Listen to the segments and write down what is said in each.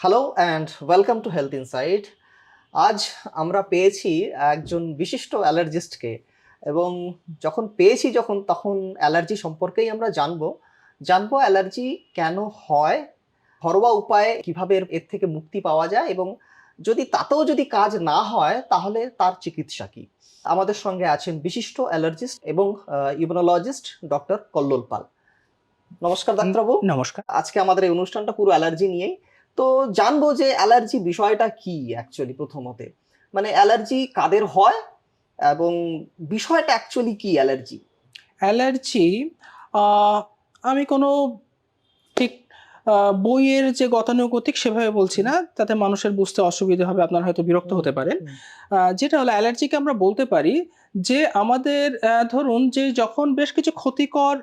Hello and welcome to health insight আজ আমরা পেয়েছি একজন বিশিষ্ট অ্যালার্জিস্টকে এবং যখন পেয়েছি যখন তখন অ্যালার্জি সম্পর্কেই আমরা জানব। জানব অ্যালার্জি কেন হয় ঘরোয়া উপায়ে কীভাবে এর- থেকে মুক্তি পাওয়া যায় এবং যদি তাতেও যদি কাজ না হয় তাহলে তার চিকিৎসা কি? আমাদের সঙ্গে আছেন বিশিষ্ট অ্যালার্জিস্ট এবং ইউমোনোলজিস্ট ডক্টর কল্লোল পাল। নমস্কার ডাক্তারবাবু। নমস্কার। আজকে আমাদের এই অনুষ্ঠানটা পুরো অ্যালার্জি নিয়েই। তো জানব যে অ্যালার্জি বিষয়টা কি অ্যাকচুয়ালি প্রথমতে। মানে অ্যালার্জি কাদের হয় এবং বিষয়টা অ্যাকচুয়ালি কি অ্যালার্জি? অ্যালার্জি আমি কোনো বইয়ের যে গতানুগতিক সেভাবে বলছি না তাতে মানুষের বুঝতে অসুবিধা হবে আপনারা হয়তো বিরক্ত হতে পারেন। যেটা হলো অ্যালার্জিকে আমরা বলতে পারি যে আমাদের ধরুন যে যখন বেশ কিছু ক্ষতিকর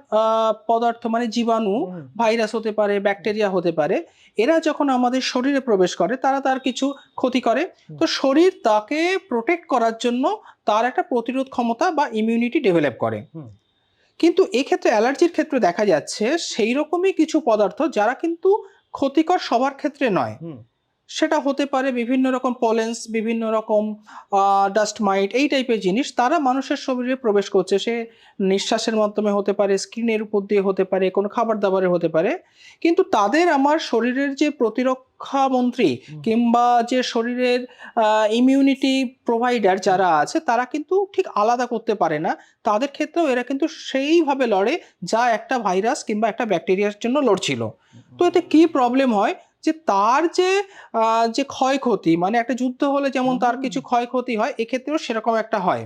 পদার্থ মানে জীবাণু ভাইরাস হতে পারে ব্যাকটেরিয়া হতে পারে এরা যখন আমাদের শরীরে প্রবেশ করে তারা তার কিছু ক্ষতি করে। তো শরীর তাকে প্রোটেক্ট করার জন্য তার একটা প্রতিরোধ ক্ষমতা বা ইমিউনিটি ডেভেলপ করে। কিন্তু এক্ষেত্রে অ্যালার্জির ক্ষেত্রে দেখা যাচ্ছে সেই রকমই কিছু পদার্থ যারা কিন্তু ক্ষতিকর সবার ক্ষেত্রে নয়। সেটা হতে পারে বিভিন্ন রকম পলেন্স বিভিন্ন রকম ডাস্ট মাইট এই টাইপের জিনিস। তারা মানুষের শরীরে প্রবেশ করছে। সে নিঃশ্বাসের মাধ্যমে হতে পারে স্কিনের উপর দিয়ে হতে পারে কোনো খাবার দাবারে হতে পারে। কিন্তু তাদের আমার শরীরের যে প্রতিরক্ষা মন্ত্রী কিংবা যে শরীরের ইমিউনিটি প্রোভাইডার যারা আছে তারা কিন্তু ঠিক আলাদা করতে পারে না। তাদের ক্ষেত্রেও এরা কিন্তু সেইভাবে লড়ে যা একটা ভাইরাস কিংবা একটা ব্যাকটেরিয়ার জন্য লড়ছিল। তো এতে কি প্রবলেম হয়? যে তার যে যে ক্ষয়ক্ষতি মানে একটা যুদ্ধ হলে যেমন তার। কিছু ক্ষয়ক্ষতি হয় এক্ষেত্রেও সেরকম একটা হয়।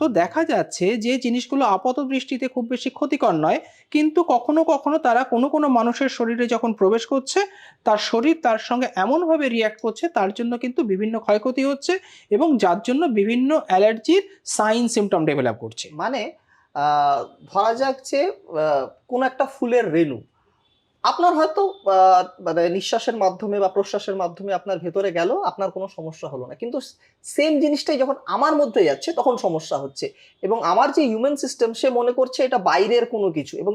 তো দেখা যাচ্ছে যে জিনিসগুলো আপাত দৃষ্টিতে খুব বেশি ক্ষতিকর নয় কিন্তু কখনো কখনো তারা কোনো কোনো মানুষের শরীরে যখন প্রবেশ করছে তার শরীর তার সঙ্গে এমনভাবে রিয়্যাক্ট করছে তার জন্য কিন্তু বিভিন্ন ক্ষয়ক্ষতি হচ্ছে এবং যার জন্য বিভিন্ন অ্যালার্জির সাইন সিমটম ডেভেলপ করছে। মানে ধরা যাচ্ছে কোনো একটা ফুলের রেণু আপনার হয়তো মানে নিঃশ্বাসের মাধ্যমে বা প্রশ্বাসের মাধ্যমে আপনার ভেতরে গেল আপনার কোনো সমস্যা হলো না। কিন্তু সেম জিনিসটাই যখন আমার মধ্যে যাচ্ছে তখন সমস্যা হচ্ছে। এবং আমার যে হিউম্যান সিস্টেম সে মনে করছে এটা বাইরের কোনো কিছু এবং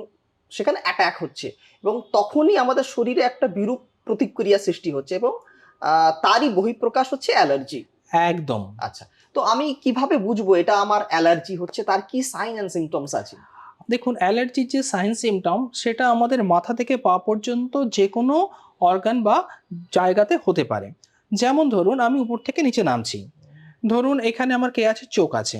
সেখানে অ্যাট্যাক হচ্ছে। এবং তখনই আমাদের শরীরে একটা বিরূপ প্রতিক্রিয়া সৃষ্টি হচ্ছে এবং তারই বহিঃপ্রকাশ হচ্ছে অ্যালার্জি। একদম। আচ্ছা তো আমি কীভাবে বুঝব এটা আমার অ্যালার্জি হচ্ছে? তার কি সাইন অ্যান্ড সিমটমস আছে? দেখুন অ্যালার্জির যে সাইন সিমটম, সেটা আমাদের মাথা থেকে পা পর্যন্ত যে কোনো অর্গান বা জায়গাতে হতে পারে। যেমন ধরুন, আমি উপর থেকে নিচে নামছি। ধরুন এখানে আমার কে আছে? চোখ আছে।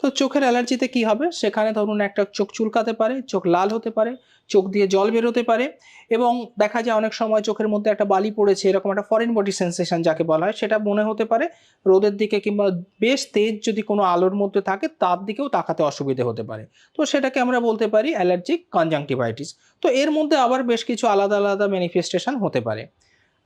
তো চোখের অ্যালার্জিতে কি হবে? সেখানে ধরুন একটা চোখ চুলকাতে পারে চোখ লাল হতে পারে চোখ দিয়ে জল বেরোতে পারে এবং দেখা যায় অনেক সময় চোখের মধ্যে একটা বালি পড়েছে এরকম একটা ফরেন বডি সেন্সেশন যাকে বলা হয় সেটা মনে হতে পারে রোদের দিকে কিংবা বেশ তেজ যদি কোনো আলোর মধ্যে থাকে তার দিকেও তাকাতে অসুবিধে হতে পারে। তো সেটাকে আমরা বলতে পারি অ্যালার্জিক কনজাংটিভাইটিস তো এর মধ্যে আবার বেশ কিছু আলাদা আলাদা ম্যানিফেস্টেশন হতে পারে।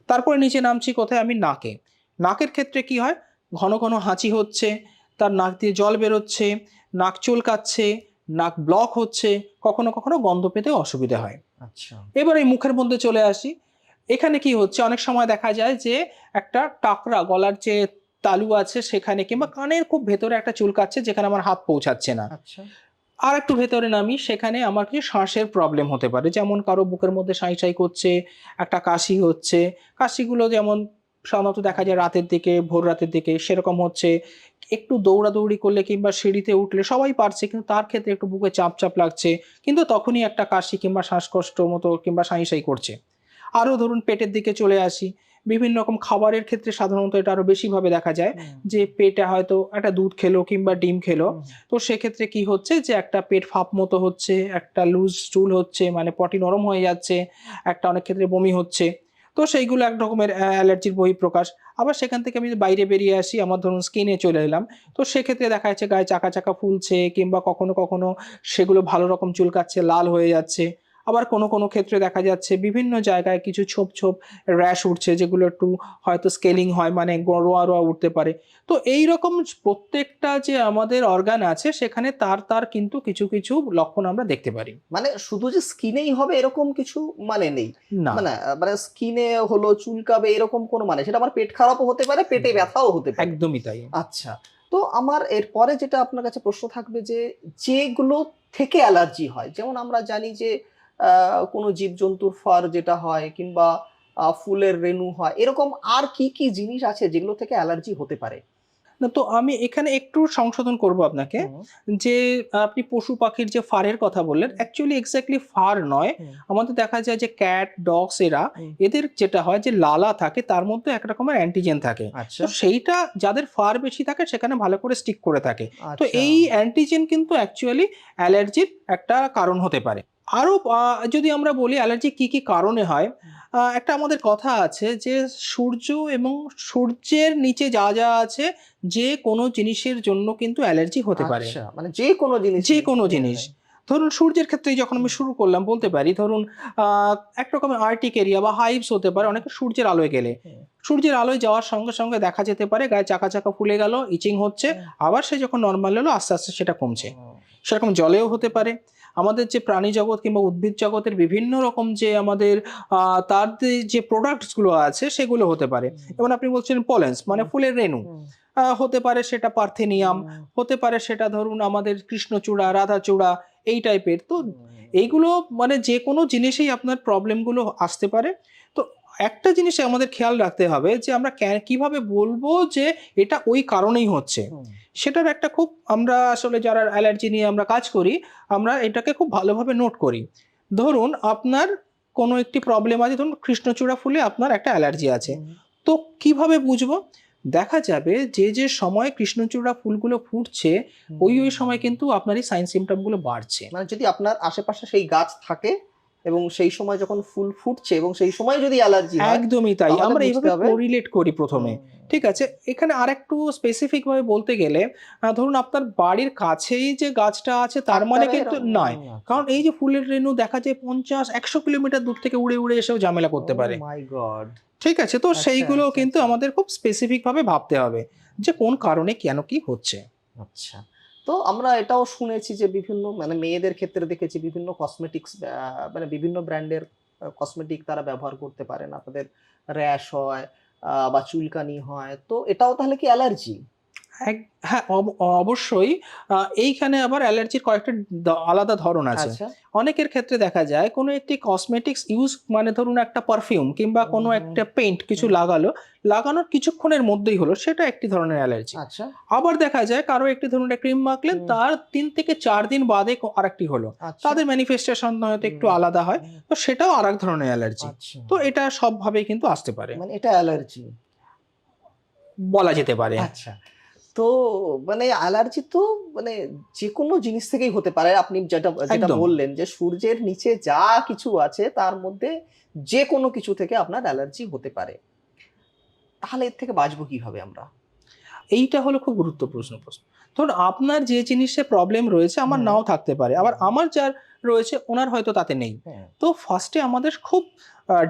তারপরে নিচে নামছি কোথায়? আমি নাকে। নাকের ক্ষেত্রে কি হয়? ঘন ঘন হাঁচি হচ্ছে তার নাক দিয়ে জল বেরোচ্ছে নাক চুলকাচ্ছে নাক ব্লক হচ্ছে কখনো কখনো গন্ধ পেতে অসুবিধা হয়। আচ্ছা। এবার এই মুখের মধ্যে চলে আসি। এখানে কি হচ্ছে? অনেক সময় দেখা যায় যে একটা টাকরা গলার যে তালু আছে সেখানে কিংবা কানের খুব ভেতরে একটা চুলকাচ্ছে যেখানে আমার হাত পৌঁছাচ্ছে না। আচ্ছা। আর একটু ভেতরে নামি সেখানে আমার কিছু শ্বাসের প্রবলেম হতে পারে। যেমন কারও বুকের মধ্যে সাঁই সাঁই করছে একটা কাশি হচ্ছে। কাশিগুলো যেমন সাধারণত দেখা যায় রাতের দিকে ভোর রাতের দিকে সেরকম হচ্ছে। একটু দৌড়াদৌড়ি করলে কিংবা সিঁড়িতে উঠলে সবাই পারছে কিন্তু তার ক্ষেত্রে একটু বুকে চাপ চাপ লাগছে। কিন্তু তখনই একটা কাশি কিংবা শ্বাসকষ্ট মতো কিংবা সাঁই সাঁই করছে। আরও ধরুন পেটের দিকে চলে আসি। বিভিন্ন রকম খাবারের ক্ষেত্রে সাধারণত এটা আরও বেশিভাবে দেখা যায় যে পেটে হয়তো একটা দুধ খেলো কিংবা ডিম খেলো। তো সেক্ষেত্রে কি হচ্ছে যে একটা পেট ফাঁপ মতো হচ্ছে একটা লুজ স্টুল হচ্ছে মানে পটি নরম হয়ে যাচ্ছে একটা অনেক ক্ষেত্রে বমি হচ্ছে। তো সেইগুলো এক রকমের অ্যালার্জির বহিঃপ্রকাশ আবার সেখান থেকে আমি বাইরে বেরিয়ে আসি, আমার ধরুন স্কিনে চলে এলাম। তো সেক্ষেত্রে দেখা যাচ্ছে গায়ে চাকা চাকা ফুলছে কিংবা কখনো কখনো সেগুলো ভালো রকম চুলকাচ্ছে, লাল হয়ে যাচ্ছে। আবার কোনো কোনো ক্ষেত্রে দেখা যাচ্ছে বিভিন্ন জায়গায় কিছু ছোপ ছোপ র্যাশ উঠছে যেগুলো একটু হয়তো স্কেলিং হয় মানে রোয়া রোয়া উঠতে পারে। তো এই রকম প্রত্যেকটা যে আমাদের অর্গান আছে সেখানে তার তার কিন্তু কিছু কিছু লক্ষণ আমরা দেখতে পারি। মানে শুধু যে স্কিনেই হবে এরকম কিছু মানে নেই। না। মানে মানে স্কিনে হলো চুলকাবে এরকম কোনো মানে সেটা আমার পেট খারাপও হতে পারে পেটে ব্যথাও হতে পারে। একদমই তাই। আচ্ছা তো আমার এরপরে যেটা আপনার কাছে প্রশ্ন থাকবে যে যেগুলো থেকে অ্যালার্জি হয় যেমন আমরা জানি যে কোনো জীবজন্তুর ফার যেটা হয় কিংবা ফুলের রেণু হয় এরকম আর কি কি জিনিস আছে যেগুলো থেকে অ্যালার্জি হতে পারে? না তো আমি এখানে একটু সংশোধন করব আপনাকে যে আপনি পশু পাখির যে ফারের কথা বললেন অ্যাকচুয়ালি এক্স্যাক্টলি ফার নয়। আমাদের দেখা যায় যে ক্যাট ডগস এরা এদের যেটা হয় যে লালা থাকে তার মধ্যে এক রকমের অ্যান্টিজেন থাকে। আচ্ছা। তো সেইটা যাদের ফার বেশি থাকে সেখানে ভালো করে স্টিক করে থাকে। তো আচ্ছা। এই অ্যান্টিজেন কিন্তু অ্যাকচুয়ালি অ্যালার্জির একটা কারণ হতে পারে। আরও যদি আমরা বলি অ্যালার্জি কি কি কারণে হয় একটা আমাদের কথা আছে যে সূর্য এবং সূর্যের নিচে যা যা আছে যে কোনো জিনিসের জন্য কিন্তু অ্যালার্জি হতে পারে। আচ্ছা, মানে যে কোনো জিনিস যে কোনো জিনিস। ধরুন সূর্যের ক্ষেত্রে যখন আমি শুরু করলাম বলতে পারি ধরুন আহ, এক রকমের আর্টিক এরিয়া বা হাইভস হতে পারে অনেকে সূর্যের আলোয় গেলে। সূর্যের আলোয় যাওয়ার সঙ্গে সঙ্গে দেখা যেতে পারে গায়ে চাকা চাকা ফুলে গেল ইচিং হচ্ছে আবার সে যখন নর্মাল হলো আস্তে আস্তে সেটা কমছে। সেরকম জলেও হতে পারে। আমাদের যে প্রাণী জগৎ কিংবা উদ্ভিদ জগতের বিভিন্ন রকম যে আমাদের তার যে- প্রোডাক্টসগুলো আছে সেগুলো হতে পারে। যেমন আপনি বলছেন পলেন্স মানে ফুলের রেণু। হতে পারে সেটা পার্থেনিয়াম হতে পারে সেটা ধরুন আমাদের কৃষ্ণচূড়া রাধাচূড়া এই টাইপের তো এইগুলো মানে যে কোনো জিনিসেই আপনার প্রবলেমগুলো আসতে পারে। একটা জিনিস আমাদের খেয়াল রাখতে হবে যে আমরা কীভাবে বলব যে এটা ওই কারণেই হচ্ছে। সেটার একটা খুব আমরা আসলে যারা অ্যালার্জি নিয়ে আমরা কাজ করি আমরা এটাকে খুব ভালোভাবে নোট করি। ধরুন আপনার কোনো একটি প্রবলেম আছে ধরুন কৃষ্ণচূড়া ফুলে আপনার একটা অ্যালার্জি আছে। তো কীভাবে বুঝব? দেখা যাবে যে যে সময় কৃষ্ণচূড়া ফুলগুলো ফুটছে ওই ওই সময় কিন্তু আপনার এই সাইন সিমটমগুলো বাড়ছে। মানে যদি আপনার আশেপাশে সেই গাছ থাকে এবং সেই সময় যখন ফুল ফুটছে এবং সেই সময় যদি অ্যালার্জি হয় একদমই তাই। আমরা এইভাবে কোরিলেট করি প্রথমে ঠিক আছে? এখানে আরেকটু স্পেসিফিক ভাবে বলতে গেলে ধরুন আপনার বাড়ির কাছেই যে গাছটা আছে তার মানে কিন্তু নয়। কারণ এই যে ফুলের রেণু দেখা যায় পঞ্চাশ একশো কিলোমিটার দূর থেকে উড়ে উড়ে এসেও ঝামেলা করতে পারে। মাই ঠিক আছে? তো আচ্ছা, সেইগুলো আচ্ছা, কিন্তু আচ্ছা। আমাদের খুব স্পেসিফিক ভাবে ভাবতে হবে যে কোন কারণে কেন কি হচ্ছে। আচ্ছা। তো আমরা এটাও শুনেছি যে বিভিন্ন মানে মেয়েদের ক্ষেত্রে দেখেছি বিভিন্ন কসমেটিক্স মানে বিভিন্ন ব্র্যান্ডের কসমেটিক তারা ব্যবহার করতে পারে না। তাদের র্যাশ হয় বা চুলকানি হয়। তো এটাও তাহলে কি অ্যালার্জি এক- হ্যাঁ অবশ্যই এইখানে আবার অ্যালার্জির কয়েকটা আলাদা ধরন আছে। আচ্ছা। অনেকের ক্ষেত্রে দেখা যায় কোনো একটি কসমেটিক্স ইউজ মানে ধরুন একটা পারফিউম কিংবা কোনো একটা পেইন্ট কিছু লাগালো লাগানোর কিছুক্ষণের মধ্যেই হলো সেটা একটি ধরনের অ্যালার্জি। আচ্ছা। আবার দেখা যায় কারও একটি ধরুন একটা ক্রিম মাখলেন তার তিন থেকে চার দিন বাদে আরেকটি হলো। আচ্ছা। তাদের ম্যানিফেস্টেশন হয়তো একটু আলাদা হয় তো সেটাও আর এক ধরনের অ্যালার্জি। তো এটা সবভাবেই কিন্তু আসতে পারে। মানে এটা অ্যালার্জি। বলা যেতে পারে। আচ্ছা। তো মানে অ্যালার্জি তো মানে যে কোনো জিনিস থেকেই হতে পারে। আপনি যেটা যেটা বললেন যে সূর্যের নিচে যা কিছু আছে তার মধ্যে যে কোনো কিছু থেকে আপনার অ্যালার্জি হতে পারে। তাহলে এর থেকে বাঁচবো কীভাবে আমরা? এইটা হলো খুব গুরুত্বপূর্ণ প্রশ্ন। ধরুন আপনার যে জিনিসে প্রবলেম রয়েছে আমার নাও থাকতে পারে। আবার আমার যার রয়েছে ওনার হয়তো তাতে নেই। তো ফার্স্টে আমাদের খুব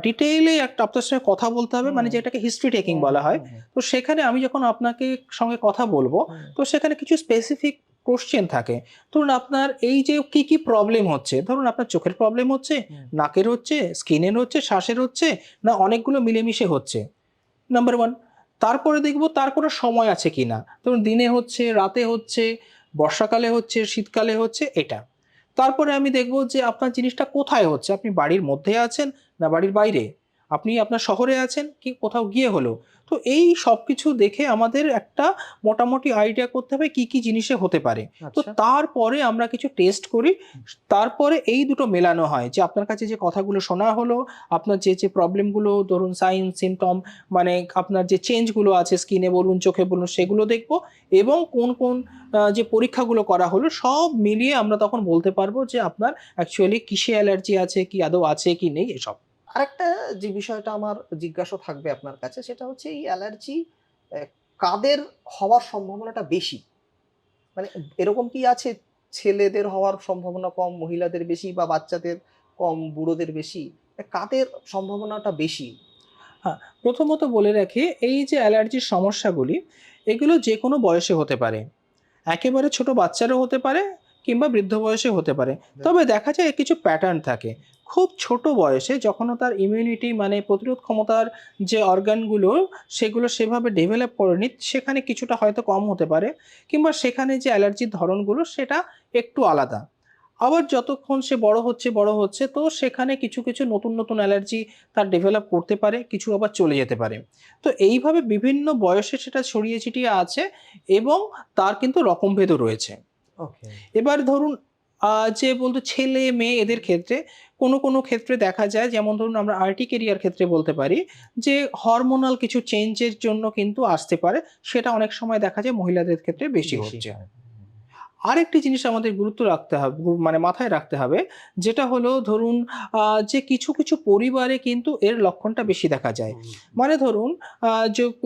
ডিটেইলে একটা আপনার সঙ্গে কথা বলতে হবে মানে যেটাকে হিস্ট্রি টেকিং বলা হয়। তো সেখানে আমি যখন আপনাকে সঙ্গে কথা বলব তো সেখানে কিছু স্পেসিফিক কোশ্চেন থাকে। ধরুন আপনার এই যে কি কি প্রবলেম হচ্ছে ধরুন আপনার চোখের প্রবলেম হচ্ছে নাকের হচ্ছে স্কিনের হচ্ছে শ্বাসের হচ্ছে না অনেকগুলো মিলেমিশে হচ্ছে? নাম্বার ওয়ান তারপরে দেখব তার কোনো সময় আছে কি না ধরুন দিনে হচ্ছে রাতে হচ্ছে বর্ষাকালে হচ্ছে শীতকালে হচ্ছে এটা। তারপরে আমি দেখব যে আপনার জিনিসটা কোথায় হচ্ছে। আপনি বাড়ির মধ্যে আছেন না বাড়ির বাইরে? আপনি আপনার শহরে আছেন কি কোথাও গিয়ে হলো? তো এই সব কিছু দেখে আমাদের একটা মোটামুটি আইডিয়া করতে হবে কি কি জিনিসে হতে পারে। তো আচ্ছা। তারপরে আমরা কিছু টেস্ট করি। তারপরে এই দুটো মেলানো হয়। যে আপনার কাছে যে কথাগুলো শোনা হলো আপনার যে যে প্রবলেমগুলো ধরুন সাইন সিমটম মানে আপনার যে চেঞ্জগুলো আছে স্কিনে বলুন চোখে বলুন সেগুলো দেখব এবং কোন কোন যে পরীক্ষাগুলো করা হলো সব মিলিয়ে আমরা তখন বলতে পারব যে আপনার অ্যাকচুয়ালি কিসে অ্যালার্জি আছে কি আদৌ আছে কি নেই এসব। আরেকটা যে বিষয়টা আমার জিজ্ঞাসা থাকবে আপনার কাছে সেটা হচ্ছে এই অ্যালার্জি কাদের হওয়ার সম্ভাবনাটা বেশি? মানে এরকম কি আছে ছেলেদের হওয়ার সম্ভাবনা কম মহিলাদের বেশি বা বাচ্চাদের কম বুড়োদের বেশি? কাদের সম্ভাবনাটা বেশি? হ্যাঁ প্রথমত বলে রাখি এই যে অ্যালার্জির সমস্যাগুলি এগুলো যে কোনো বয়সে হতে পারে। একেবারে ছোট বাচ্চারও হতে পারে কিংবা বৃদ্ধ বয়সে হতে পারে। তবে দেখা যায় কিছু প্যাটার্ন থাকে। খুব ছোট বয়সে যখন তার ইমিউনিটি মানে প্রতিরোধ ক্ষমতার যে অর্গানগুলো সেগুলো সেভাবে ডেভেলপ করেনি সেখানে কিছুটা হয়তো কম হতে পারে কিংবা সেখানে যে অ্যালার্জির ধরনগুলো সেটা একটু আলাদা। আবার যতক্ষণ সে বড় হচ্ছে বড় হচ্ছে তো সেখানে কিছু কিছু নতুন নতুন অ্যালার্জি তার ডেভেলপ করতে পারে কিছু আবার চলে যেতে পারে। তো এইভাবে বিভিন্ন বয়সে সেটা ছড়িয়ে ছিটিয়ে আছে এবং তার কিন্তু রকমভেদও রয়েছে। ওকে এবার ধরুন যে বলতো ছেলে মেয়ে এদের ক্ষেত্রে কোনো কোনো ক্ষেত্রে দেখা যায় যেমন ধরুন আমরা আর্টি কেরিয়ার ক্ষেত্রে বলতে পারি যে হরমোনাল কিছু চেঞ্জের জন্য কিন্তু আসতে পারে সেটা অনেক সময় দেখা যায় মহিলাদের ক্ষেত্রে বেশি হচ্ছে আরেকটি জিনিস আমাদের গুরুত্ব রাখতে হবে মানে মাথায় রাখতে হবে যেটা হলো ধরুন যে কিছু কিছু পরিবারে কিন্তু এর লক্ষণটা বেশি দেখা যায়। মানে ধরুন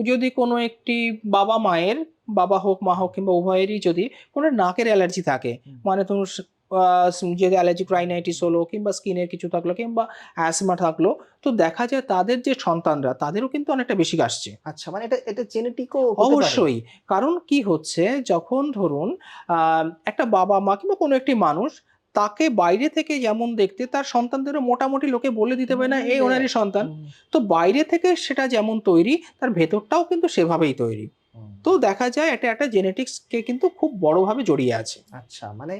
যদি কোনো একটি বাবা মায়ের বাবা হোক মা হোক কিংবা উভয়েরই যদি কোনো নাকের অ্যালার্জি থাকে মানে ধরুন স- আহ, স- যদি অ্যালার্জি রাইনাইটিস হলো কিংবা স্কিনের কিছু থাকল কিংবা অ্যাসমা থাকল তো দেখা যায় তাদের যে সন্তানরা তাদেরও কিন্তু অনেকটা বেশি আসছে আচ্ছা মানে এটা এটা জেনেটিকও অবশ্যই কারণ কি হচ্ছে যখন ধরুন একটা বাবা মা কিংবা কোনো একটি মানুষ তাকে বাইরে থেকে যেমন দেখতে তার সন্তানদেরও মোটামুটি লোকে বলে দিতে পারে না এই ওনারই সন্তান। তো বাইরে থেকে সেটা যেমন তৈরি তার ভেতরটাও কিন্তু সেভাবেই তৈরি। তো দেখা যায় এটা একটা জেনেটিক্সকে কিন্তু খুব বড়ভাবে জড়িয়ে আছে। আচ্ছা মানে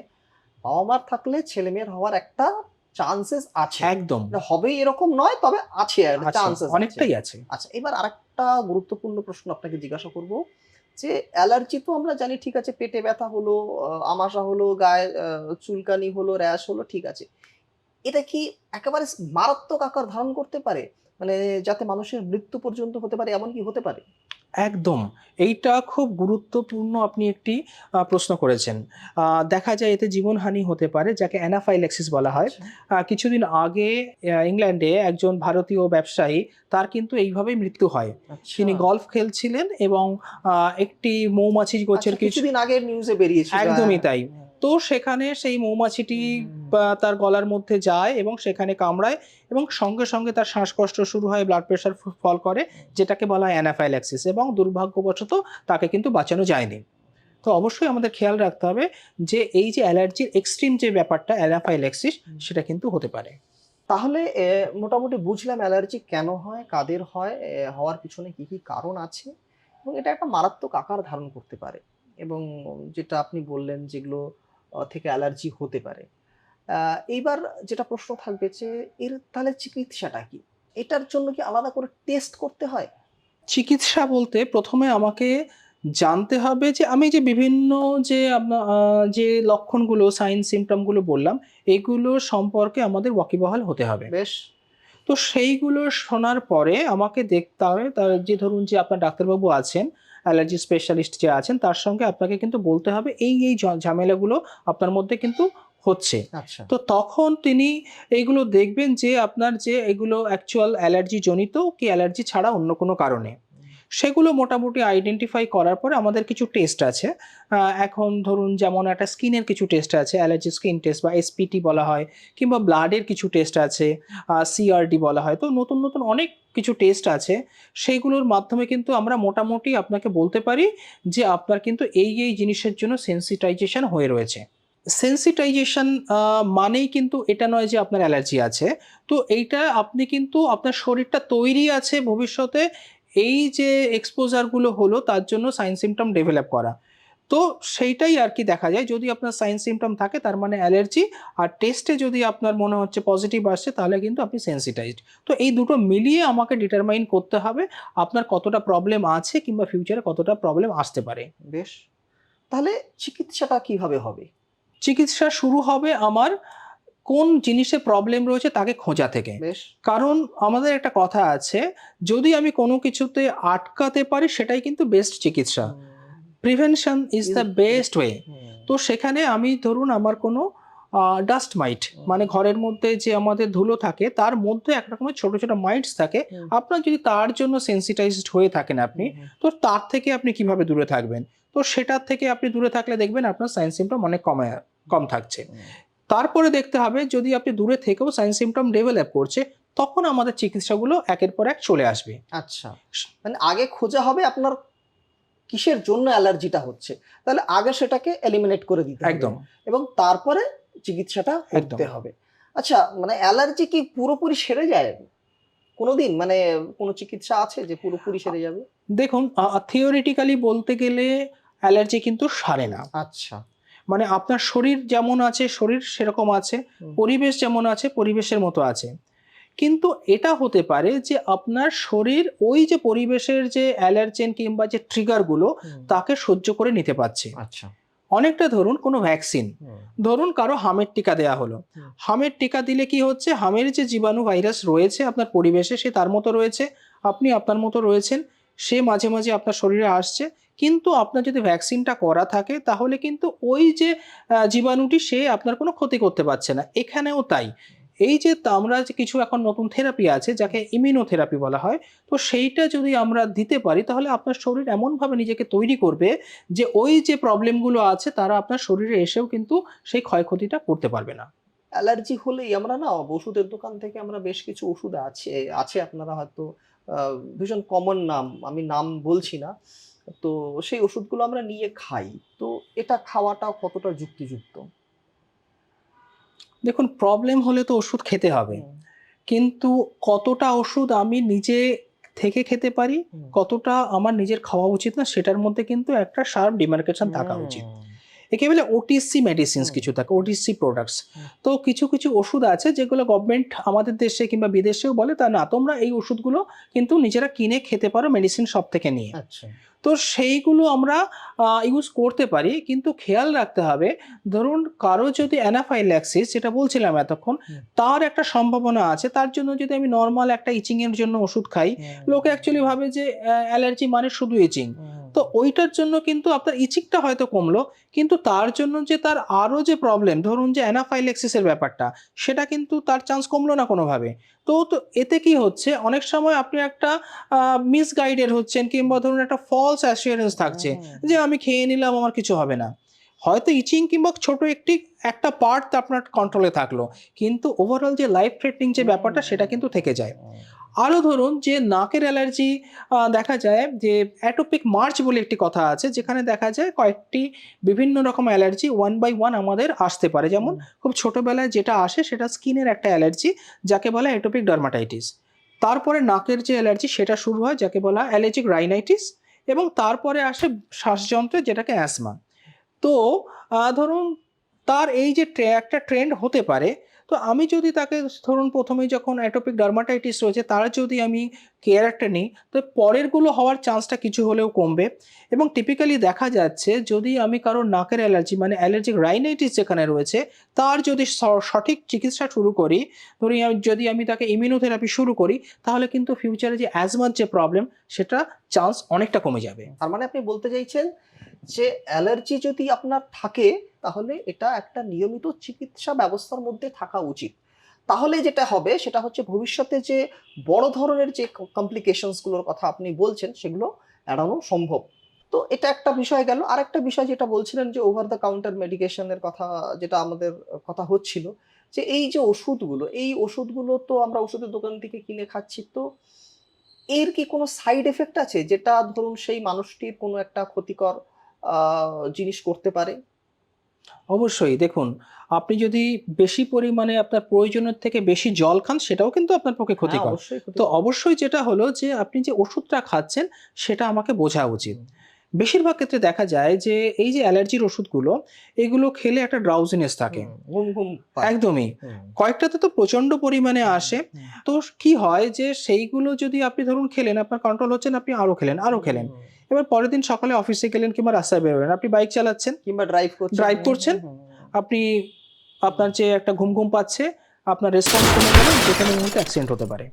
বাবা মার থাকলে ছেলে মেয়ের হওয়ার একটা চান্সেস আছে। একদম। মানে হবেই এরকম নয় তবে আছে চান্সেস অনেকটাই আছে। আচ্ছা এবার আরেকটা গুরুত্বপূর্ণ প্রশ্ন আপনাকে জিজ্ঞাসা করব যে অ্যালার্জি তো আমরা জানি ঠিক আছে পেটে ব্যথা হলো আমাশা হলো গায়ে চুলকানি হলো র্যাশ হলো ঠিক আছে। এটা কি একেবারে মারাত্মক আকার ধারণ করতে পারে? মানে যাতে মানুষের মৃত্যু পর্যন্ত হতে পারে এমন কি হতে পারে? একদম এইটা খুব গুরুত্বপূর্ণ আপনি একটি প্রশ্ন করেছেন দেখা যায় এতে জীবনহানি হতে পারে যাকে অ্যানাফাইলেক্সিস বলা হয় আচ্ছা। কিছুদিন আগে ইংল্যান্ডে একজন ভারতীয় ব্যবসায়ী তার কিন্তু এইভাবেই মৃত্যু হয় আচ্ছা। তিনি গলফ খেলছিলেন এবং একটি মৌমাছি গোছের আচ্ছা, কিছুদিন আগের নিউজে বেরিয়েছিল একদমই তাই। তো সেখানে সেই মৌমাছিটি বা তার গলার মধ্যে যায় এবং সেখানে কামড়ায় এবং সঙ্গে সঙ্গে তার শ্বাসকষ্ট শুরু হয় ব্লাড প্রেশার ফল করে যেটাকে বলা হয় অ্যানাফাইল্যাক্সিস এবং দুর্ভাগ্যবশত তাকে কিন্তু বাঁচানো যায়নি। তো অবশ্যই আমাদের খেয়াল রাখতে হবে যে এই যে অ্যালার্জির এক্সট্রিম যে ব্যাপারটা অ্যানাফাইল্যাক্সিস সেটা কিন্তু হতে পারে। তাহলে মোটামুটি বুঝলাম অ্যালার্জি কেন হয় কাদের হয় হওয়ার পিছনে কি কি কারণ আছে এবং এটা একটা মারাত্মক আকার ধারণ করতে পারে। এবং যেটা আপনি বললেন যেগুলো থেকে অ্যালার্জি হতে পারে। এইবার যেটা প্রশ্ন থাকবে যে এর তাহলে চিকিৎসাটা কি? এটার জন্য কি আলাদা করে টেস্ট করতে হয়? চিকিৎসা বলতে প্রথমে আমাকে জানতে হবে যে আমি যে বিভিন্ন যে যে লক্ষণগুলো সাইন সিমটমগুলো বললাম এগুলো সম্পর্কে আমাদের ওয়াকিবহাল হতে হবে। বেশ। তো সেইগুলো শোনার পরে আমাকে দেখতে হবে তার যে ধরুন যে আপনার ডাক্তারবাবু আছেন অ্যালার্জি স্পেশালিস্ট যে আছেন তার সঙ্গে আপনাকে কিন্তু বলতে হবে এই এই ঝামেলাগুলো আপনার মধ্যে কিন্তু হচ্ছে। আচ্ছা। তো তখন তিনি এইগুলো দেখবেন যে আপনার যে এগুলো অ্যাকচুয়াল অ্যালার্জি জনিত কি অ্যালার্জি ছাড়া অন্য কোনো কারণে। সেগুলো মোটামুটি আইডেন্টিফাই করার পরে আমাদের কিছু টেস্ট আছে। এখন ধরুন যেমন একটা স্কিনের কিছু টেস্ট আছে অ্যালার্জি স্কিন টেস্ট বা এসপিটি বলা হয় কিংবা ব্লাডের কিছু টেস্ট আছে সিআরডি বলা হয়। তো নতুন নতুন অনেক কিছু টেস্ট আছে, সেইগুলোর মাধ্যমে কিন্তু আমরা মোটামুটি আপনাকে বলতে পারি যে আপনার কিন্তু এই এই জিনিসের জন্য সেন্সিটাইজেশন হয়ে রয়েছে। সেন্সিটাইজেশন মানেই কিন্তু এটা নয় যে আপনার অ্যালার্জি আছে। তো এইটা আপনি কিন্তু আপনার শরীরটা তৈরি আছে ভবিষ্যতে, এই যে এক্সপোজারগুলো হলো তার জন্য সাইন সিমটম ডেভেলপ করা। তো সেইটাই আর কি দেখা যায়। যদি আপনার সাইন সিমটম থাকে তার মানে অ্যালার্জি আর টেস্টে যদি আপনার মনে হচ্ছে পজিটিভ আসছে তাহলে কিন্তু আপনি সেন্সিটাইজড তো এই দুটো মিলিয়ে আমাকে ডিটারমাইন করতে হবে আপনার কতটা প্রবলেম আছে কিংবা ফিউচারে কতটা প্রবলেম আসতে পারে। বেশ। তাহলে চিকিৎসাটা কীভাবে হবে? চিকিৎসা শুরু হবে আমার কোন জিনিসে প্রবলেম রয়েছে তাকে খোঁজা থেকে। বেশ। কারণ আমাদের একটা কথা আছে যদি আমি কোনো কিছুতে আটকাতে পারি সেটাই কিন্তু বেস্ট চিকিৎসা। Prevention is the best way তো সেখানে আমি ধরুন আমার কোনো ডাস্ট মাইট মানে ঘরের মধ্যে যে আমাদের ধুলো থাকে তার মধ্যে এক রকমের ছোট ছোট মাইটস থাকে। আপনার যদি তার জন্য সেন্সিটাইজড হয়ে থাকেন আপনি। তো তার থেকে আপনি কীভাবে দূরে থাকবেন? তো সেটার থেকে আপনি দূরে থাকলে দেখবেন আপনার সাইন সিমটম অনেক কমে কম থাকছে। তারপরে দেখতে হবে যদি আপনি দূরে থেকেও সাইন সিমটম ডেভেলপ করছে তখন আমাদের চিকিৎসাগুলো একের পর এক চলে আসবে। আচ্ছা। মানে আগে খোঁজা হবে আপনার কিসের জন্য অ্যালার্জিটা হচ্ছে? তাহলে আগে সেটাকে এলিমিনেট করে দিতে একদম। এবং তারপরে চিকিৎসাটা করতে হবে। আচ্ছা মানে অ্যালার্জি কি পুরোপুরি সেরে যায়? কোনোদিন? মানে কোনো চিকিৎসা আছে যে পুরোপুরি সেরে যাবে? দেখুন থিওরিটিক্যালি বলতে গেলে অ্যালার্জি কিন্তু সারে না। আচ্ছা। মানে আপনার শরীর যেমন আছে শরীর সেরকম আছে পরিবেশ যেমন আছে পরিবেশের মতো আছে। কিন্তু এটা হতে পারে যে আপনার শরীর ওই যে পরিবেশের যে অ্যালার্জেন কিংবা যে ট্রিগারগুলো। তাকে সহ্য করে নিতে পারছে। আচ্ছা। অনেকটা ধরুন কোনো ভ্যাকসিন ধরুন কারও হামের টিকা দেওয়া হলো। হামের টিকা দিলে কি হচ্ছে? হামের যে জীবাণু ভাইরাস রয়েছে আপনার পরিবেশে সে তার মতো রয়েছে আপনি আপনার মতো রয়েছেন সে মাঝে মাঝে আপনার শরীরে আসছে। কিন্তু আপনার যদি ভ্যাকসিনটা করা থাকে তাহলে কিন্তু ওই যে জীবাণুটি সে আপনার কোনো ক্ষতি করতে পারছে না। এখানেও তাই। এই যে আমরা যে কিছু এখন নতুন থেরাপি আছে, যাকে ইমিউনোথেরাপি বলা হয়, তো সেইটা যদি আমরা দিতে পারি, তাহলে আপনার শরীর এমনভাবে নিজেকে তৈরি করবে যে ওই যে প্রবলেমগুলো আছে, তারা আপনার শরীরে এসেও কিন্তু সেই ক্ষয়ক্ষতিটা করতে পারবে না। অ্যালার্জি হলেই আমরা না ওষুধের দোকান থেকে আমরা বেশ কিছু ওষুধ আছে আছে আপনারা হয়তো ভীষণ কমন নাম, আমি নাম বলছি না। তো সেই ওষুধগুলো আমরা নিয়ে খাই। তো এটা খাওয়াটা কতটা যুক্তিযুক্ত? দেখুন প্রবলেম হলে তো ওষুধ খেতে হবে। কিন্তু কতটা ওষুধ আমি নিজে থেকে খেতে পারি কতটা আমার নিজের খাওয়া উচিত না সেটার মধ্যে কিন্তু একটা শার্প ডিমার্কেশন থাকা উচিত। একে বলে ওটিসি মেডিসিনস কিছু থাকে ওটিসি প্রোডাক্টস তো কিছু কিছু ওষুধ আছে যেগুলো গভর্নমেন্ট আমাদের দেশে কিংবা বিদেশেও বলে তা না তোমরা এই ওষুধগুলো কিন্তু নিজেরা কিনে খেতে পারো মেডিসিন শপ থেকে নিয়ে। আচ্ছা। তো সেইগুলো আমরা ইউজ করতে পারি কিন্তু খেয়াল রাখতে হবে ধরুন কারও যদি অ্যানাফাইল্যাক্সিস যেটা বলছিলাম এতক্ষণ তার একটা সম্ভাবনা আছে তার জন্য যদি আমি নর্মাল একটা ইচিং এর জন্য ওষুধ খাই লোকে অ্যাকচুয়ালি ভাবে যে অ্যালার্জি মানে শুধু ইচিং তো ওইটার জন্য কিন্তু আপনার ইচিকটা হয়তো কমলো কিন্তু তার জন্য যে তার আরও যে প্রবলেম ধরুন যে অ্যানাফাইলেক্সিসের ব্যাপারটা সেটা কিন্তু তার চান্স কমলো না কোনোভাবে। তো তো এতে কি হচ্ছে? অনেক সময় আপনি একটা মিসগাইডেড হচ্ছেন কিংবা ধরুন একটা ফলস অ্যাসিওরেন্স থাকছে যে আমি খেয়ে নিলাম আমার কিছু হবে না। হয়তো ইচিং কিংবা ছোট একটি একটা পার্ট আপনার কন্ট্রোলে থাকল কিন্তু ওভারঅল যে লাইফ থ্রেটনিং যে ব্যাপারটা সেটা কিন্তু থেকে যায়। আরও ধরুন যে নাকের অ্যালার্জি দেখা যায় যে অ্যাটোপিক মার্চ বলে একটি কথা আছে যেখানে দেখা যায় কয়েকটি বিভিন্ন রকম অ্যালার্জি ওয়ান বাই ওয়ান আমাদের আসতে পারে। যেমন খুব ছোটোবেলায় যেটা আসে সেটা স্কিনের একটা অ্যালার্জি যাকে বলা অ্যাটোপিক ডার্মাটাইটিস। তারপরে নাকের যে অ্যালার্জি সেটা শুরু হয় যাকে বলা অ্যালার্জিক রাইনাইটিস এবং তারপরে আসে শ্বাসযন্ত্রে যেটাকে অ্যাসমা তো ধরুন তার এই যে একটা ট্রেন্ড হতে পারে তো আমি যদি তাকে ধরুন প্রথমে যখন অ্যাটোপিক ডার্মাটাইটিস রয়েছে, তার যদি আমি কেয়ার একটা নিই, তো পরেরগুলো হওয়ার চান্সটা কিছু হলেও কমবে। এবং টিপিক্যালি দেখা যাচ্ছে, যদি আমি কারোর নাকের অ্যালার্জি মানে অ্যালার্জিক রাইনাইটিস যেখানে রয়েছে, তার যদি সঠিক চিকিৎসা শুরু করি, ধরি যদি আমি তাকে ইমিউনোথেরাপি শুরু করি, তাহলে কিন্তু ফিউচারে যে অ্যাজমার যে প্রবলেম সেটা চান্স অনেকটা কমে যাবে। তার মানে আপনি বলতে চাইছেন যে অ্যালার্জি যদি আপনার থাকে তাহলে এটা একটা নিয়মিত চিকিৎসা ব্যবস্থার মধ্যে থাকা উচিত। তাহলে যেটা হবে, সেটা হচ্ছে ভবিষ্যতে যে বড় ধরনের যে কমপ্লিকেশনসগুলোর কথা আপনি বলছেন, সেগুলো এড়ানো সম্ভব। তো এটা একটা বিষয় গেল। আর একটা বিষয় যেটা বলছিলেন যে ওভার দ্য কাউন্টার মেডিকেশনের কথা, যেটা আমাদের কথা হচ্ছিল, যে এই যে ওষুধগুলো, এই ওষুধগুলো তো আমরা ওষুধের দোকান থেকে কিনে খাচ্ছি, তো এর কি কোনো সাইড এফেক্ট আছে? যেটা ধরুন সেই মানুষটির কোনো একটা ক্ষতিকর জিনিস করতে পারে? অবশ্যই। দেখুন আপনি যদি বেশি পরিমাণে আপনার প্রয়োজনের থেকে বেশি জল খান সেটাও কিন্তু আপনার পক্ষে হ্যাঁ, ক্ষতিকর। তো অবশ্যই যেটা হলো যে আপনি যে ওষুধটা খাচ্ছেন সেটা আমাকে বোঝা উচিত। বেশিরভাগ ক্ষেত্রে দেখা যায় যে এই যে অ্যালার্জির ওষুধগুলো এগুলো খেলে একটা ড্রাউজিনেস থাকে। একদমই। কয়েকটাতে তো প্রচণ্ড পরিমাণে আসে। তো কি হয় যে সেইগুলো যদি আপনি ধরুন খেলেন আপনার কন্ট্রোল হচ্ছে না আপনি আরও খেলেন আরও খেলেন। এবার পরের দিন সকালে অফিসে গেলেন কিংবা রাস্তায় বেরোলেন আপনি বাইক চালাচ্ছেন কিংবা ড্রাইভ করছেন। Drive করছেন? আপনি আপনার যে একটা ঘুম ঘুম পাচ্ছে আপনার রেসপন্স কমে গেলে যে কোনো মুহূর্তে অ্যাক্সিডেন্ট হতে পারে।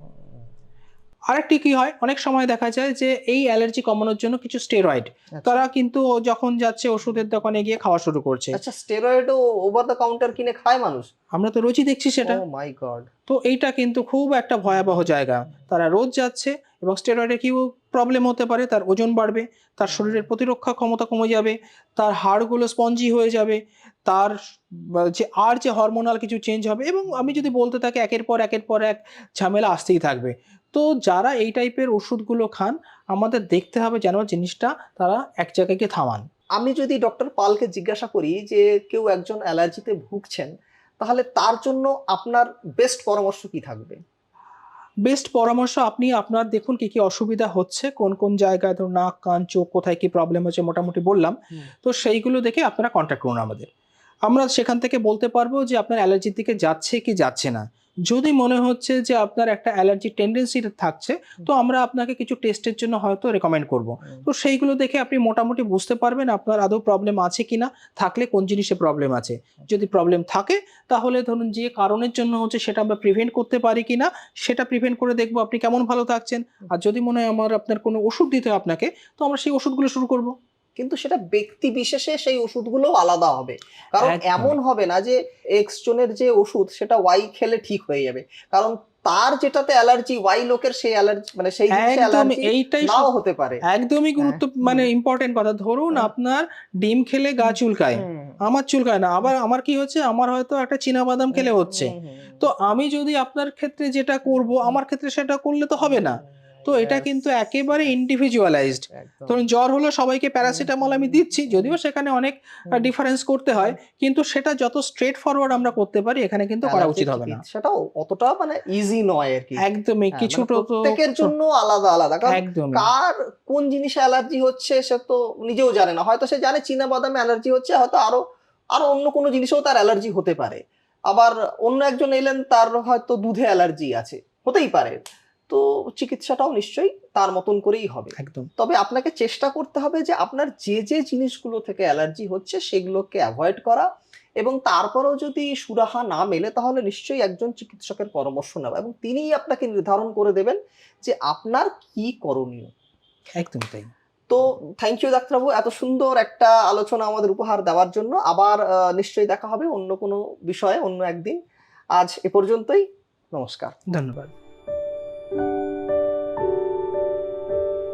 আরেকটি কি হয় অনেক সময় দেখা যায় যে এই অ্যালার্জি কমানোর জন্য কিছু স্টেরয়েড আচ্ছা। তারা কিন্তু যখন যাচ্ছে ওষুধের দোকানে গিয়ে খাওয়া শুরু করছে। আচ্ছা স্টেরয়েডও ওভার দ্য কাউন্টার কিনে খায় মানুষ? আমরা তো রোজই দেখছি সেটা। ও মাই গড তো এইটা কিন্তু খুব একটা ভয়াবহ জায়গা। তারা রোজ যাচ্ছে এবং স্টেরয়েডে কি প্রবলেম হতে পারে, তার ওজন বাড়বে, তার শরীরের প্রতিরক্ষা ক্ষমতা কমে যাবে, তার হাড়গুলো স্পঞ্জি হয়ে যাবে, তার যে আর যে হরমোনাল কিছু চেঞ্জ হবে এবং আমি যদি বলতে থাকি একের পর একের পর এক ঝামেলা আসতেই থাকবে। তো যারা এই টাইপের ওষুধগুলো খান, আমাদের দেখতে হবে যেন জিনিসটা তারা এক জায়গায় গিয়ে থামান। আমি যদি ডক্টর পালকে জিজ্ঞাসা করি যে কেউ একজন অ্যালার্জিতে ভুগছেন, তাহলে তার জন্য আপনার বেস্ট পরামর্শ কি থাকবে? বেস্ট পরামর্শ আপনি আপনার দেখুন কি কি অসুবিধা হচ্ছে কোন কোন জায়গায় ধরুন নাক কান চোখ কোথায় কি প্রবলেম হচ্ছে মোটামুটি বললাম। তো সেইগুলো দেখে আপনারা কন্ট্যাক্ট করুন আমাদের। আমরা সেখান থেকে বলতে পারব যে আপনার অ্যালার্জির দিকে যাচ্ছে কি যাচ্ছে না। যদি মনে হচ্ছে যে আপনার একটা অ্যালার্জি টেন্ডেন্সি থাকছে তো আমরা আপনাকে কিছু টেস্টের জন্য হয়তো রেকমেন্ড করব। তো সেইগুলো দেখে আপনি মোটামুটি বুঝতে পারবেন আপনার আদৌ প্রবলেম আছে কি না থাকলে কোন জিনিসে প্রবলেম আছে। যদি প্রবলেম থাকে তাহলে ধরুন যে কারণের জন্য হচ্ছে সেটা আমরা প্রিভেন্ট করতে পারি কি না সেটা প্রিভেন্ট করে দেখব আপনি কেমন ভালো থাকছেন। আর যদি মনে হয় আমার আপনার কোনো ওষুধ দিতে হয় আপনাকে তো আমরা সেই ওষুধগুলো শুরু করব। কিন্তু সেটা ব্যক্তি বিশেষে সেই ওষুধগুলো আলাদা হবে। কারণ এমন হবে না যে এক্স জনের যে ওষুধ সেটা ওয়াই খেলে ঠিক হয়ে যাবে। কারণ তার যেটাতে অ্যালার্জি ওয়াই লোকের সেই অ্যালার্জি মানে সেই অ্যালার্জি এইটাই নাও হতে পারে। একদমই গুরুত্ব হ্যাঁ, মানে হুম। ইম্পর্টেন্ট কথা। ধরুন আপনার ডিম খেলে গা চুলকায় আমার চুলকায় না আবার আমার কি হচ্ছে আমার হয়তো একটা চীনা বাদাম খেলে হচ্ছে। তো আমি যদি আপনার ক্ষেত্রে যেটা করব আমার ক্ষেত্রে সেটা করলে তো হবে না। তো এটা কিন্তু একেবারে ইন্ডিভিজুয়ালাইজড ধরুন জ্বর হলো সবাইকে প্যারাসিটামল আমি দিচ্ছি যদিও সেখানে অনেক ডিফারেন্স করতে হয় কিন্তু সেটা যত স্ট্রেট ফরওয়ার্ড আমরা করতে পারি এখানে কিন্তু করা উচিত হবে না। চিকিৎসাটাও অতটা মানে ইজি নয় আর কি। একদমই হ্যাঁ, কিছু মানে প্রত্যেকের জন্য আলাদা আলাদা কারণ কার কোন জিনিসে অ্যালার্জি হচ্ছে সে তো নিজেও জানে না। হয়তো সে জানে চীনা বাদামে অ্যালার্জি হচ্ছে হয়তো আরও আরও অন্য কোনো জিনিসেও তার অ্যালার্জি হতে পারে। আবার অন্য একজন এলেন তার হয়তো দুধে অ্যালার্জি আছে হতেই পারে। তো চিকিৎসাটাও নিশ্চয়ই তার মতন করেই হবে। একদম। তবে আপনাকে চেষ্টা করতে হবে যে আপনার যে যে জিনিসগুলো থেকে অ্যালার্জি হচ্ছে সেগুলোকে অ্যাভয়েড করা এবং তারপরেও যদি সুরাহা না মেলে তাহলে নিশ্চয়ই একজন চিকিৎসকের পরামর্শ নেওয়া এবং তিনিই আপনাকে নির্ধারণ করে দেবেন যে আপনার কি করণীয়। একদম তাই। তো থ্যাংক ইউ ডাক্তারবাবু এত সুন্দর একটা আলোচনা আমাদের উপহার দেওয়ার জন্য। আবার নিশ্চয়ই দেখা হবে অন্য কোনো বিষয়ে অন্য একদিন। আজ এ পর্যন্তই। নমস্কার। ধন্যবাদ।